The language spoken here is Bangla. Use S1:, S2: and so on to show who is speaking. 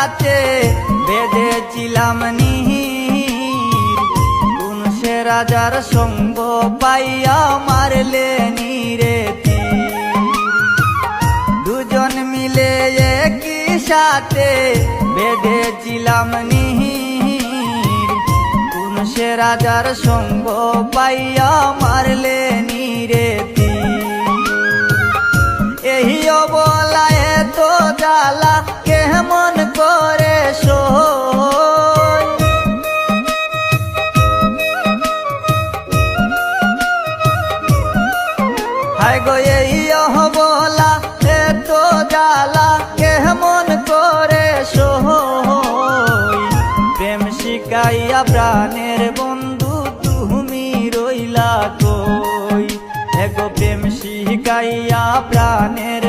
S1: সাথে বেঁধেছিলাম নিহির কোন সে রাজার সঙ্গ পাইয়া মারলে নিরে। দুজন মিলে একই সাথে বেঁধেছিলাম নিহির কোন সে রাজার সঙ্গ পাইয়া মারলে গো, এই অহবলা এত জ্বালা, কেমন করে প্রেম শিকাইয়া প্রাণের বন্ধু তুমি রইলা কই? এগো প্রেম শিকাইয়া প্রাণের